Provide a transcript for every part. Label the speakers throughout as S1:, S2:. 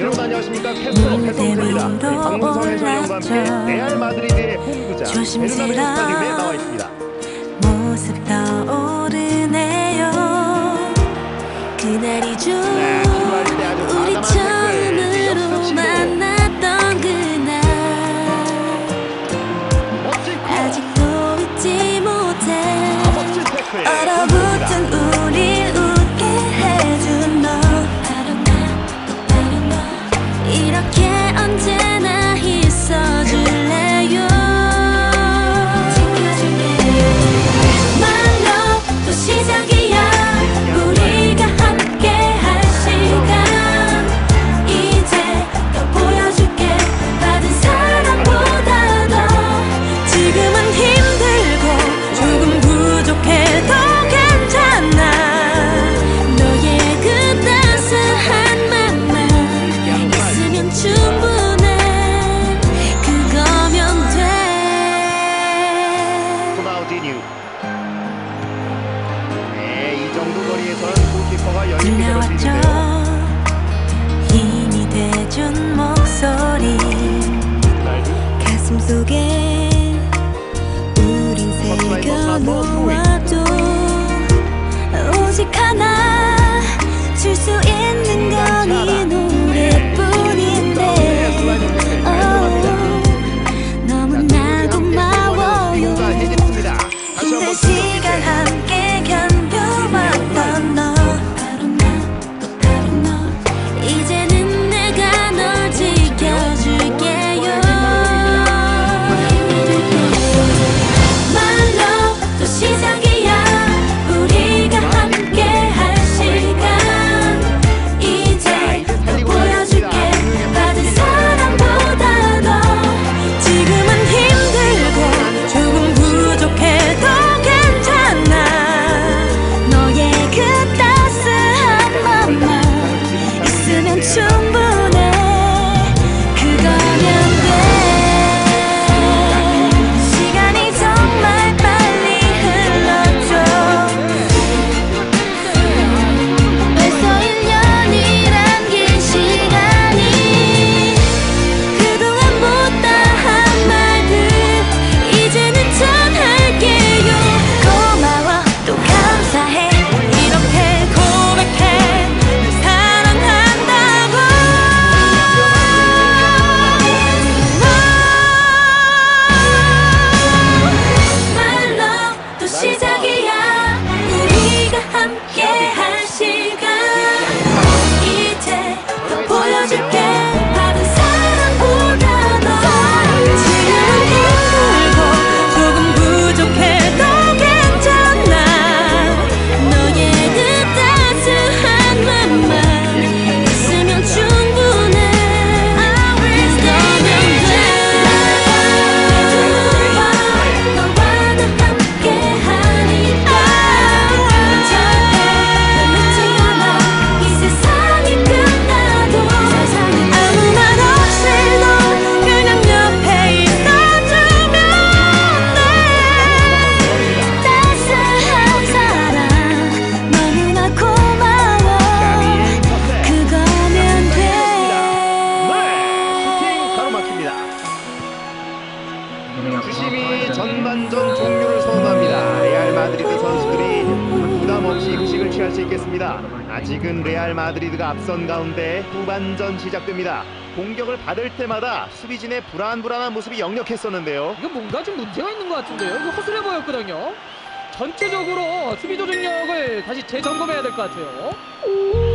S1: 여러분 안녕하십니까? 캐스터 캐스터입니다. 방문성 해설위원과 함께 레알 마드리드의 홈구장 베르나베 스타디움에 나와 있습니다. 마드리드가 앞선 가운데 후반전 시작됩니다. 공격을 받을 때마다 수비진의 불안불안한 모습이 역력했었는데요.
S2: 이거 뭔가 좀 문제가 있는 것 같은데요. 이거 허술해 보였거든요. 전체적으로 수비 조정력을 다시 재점검해야 될 것 같아요.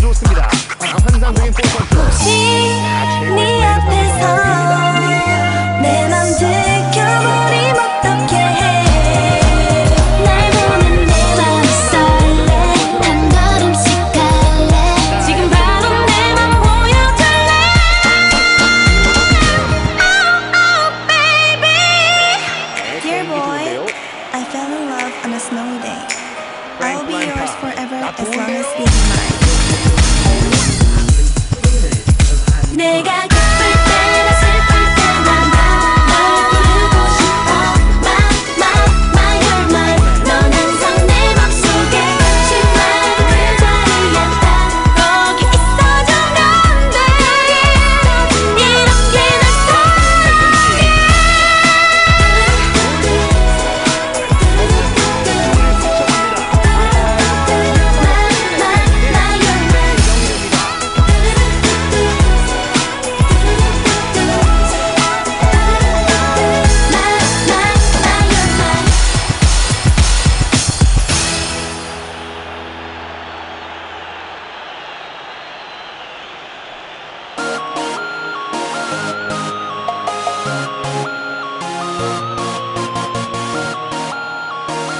S1: 좋습니다. 아, 환상적인 볼 컨트롤. 혹시
S3: 네 앞에서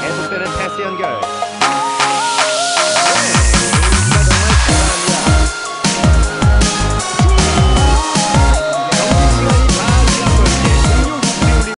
S2: 계속되는 패스 연결